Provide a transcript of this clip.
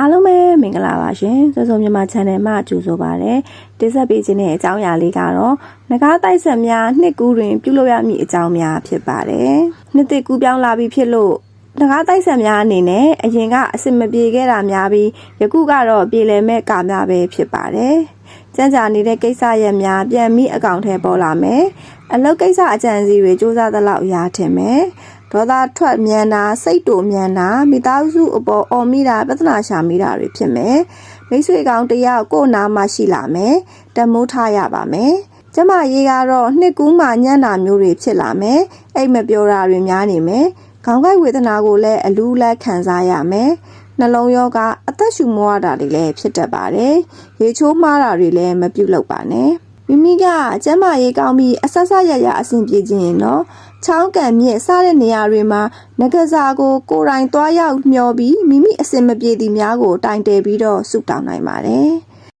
အားလုံးပဲမင်္ဂလာပါရှင်စောစောမြန်မာ channel မှာကြိုဆိုပါရစေတင်ဆက်ပေးခြင်းတဲ့အကြောင်းအရာလေးကတော့ငကားတိုက်ဆက်များနှစ်ကူးတွင် ပြုလုပ်ရမည့်အကြောင်းများဖြစ်ပါတယ်နှစ်သိကူးပြောင်းလာပြီးဖြစ်လို့ငကားတိုက်ဆက်များအနေနဲ့အရင်ကအစ်စ်မပြေခဲ့တာများပြီးယခုကတော့ပြေလည်မဲ့ကာများပဲဖြစ်ပါတယ်ကြံ့ကြာနေတဲ့ကိစ္စရက်များပြန်ပြီးအကောင့်ထဲပေါ်လာမယ်အလုပ်ကိစ္စအကြံစီတွေစူးစမ်းသလောက်ရာထင်မယ် ဒေါသထွက်မြန်တာစိတ်တူမြန်တာမိသားစုအပေါ်အော်မိတာပြဿနာရှာမိတာတွေဖြစ်မယ်မိတ်ဆွေကောင်းတယောက်ကိုယ့်နာမှာရှိလာမယ်တမိုးထားရပါမယ်ကျမရေးကတော့နှစ်ကူးမှညံ့တာမျိုးတွေဖြစ်လာမယ်အိတ်မပြောတာတွေများနေမယ်ခေါင်းကိုက်ဝေဒနာကိုလည်းအလူးလက်ခံစားရမယ်နှလုံးရောဂါအသက်ရှူမဝတာတွေလည်းဖြစ်တတ်ပါတယ်ရေချိုးမှားတာတွေလည်းမပြုတ်လောက်ပါနဲ့မိမိကကျမ်းမာရေးကောင်းပြီးအဆက်ဆက်ရရအဆင်ပြေခြင်းရင်တော့ ချောင်းကန်မြင့်စားတဲ့နေရာတွေမှာငကစားကိုကိုယ်တိုင်သွားရောက်မျောပြီးမိမိအစင်မပြေသည်များကိုတိုင်တယ်ပြီးတော့ဆုတောင်းနိုင်ပါတယ်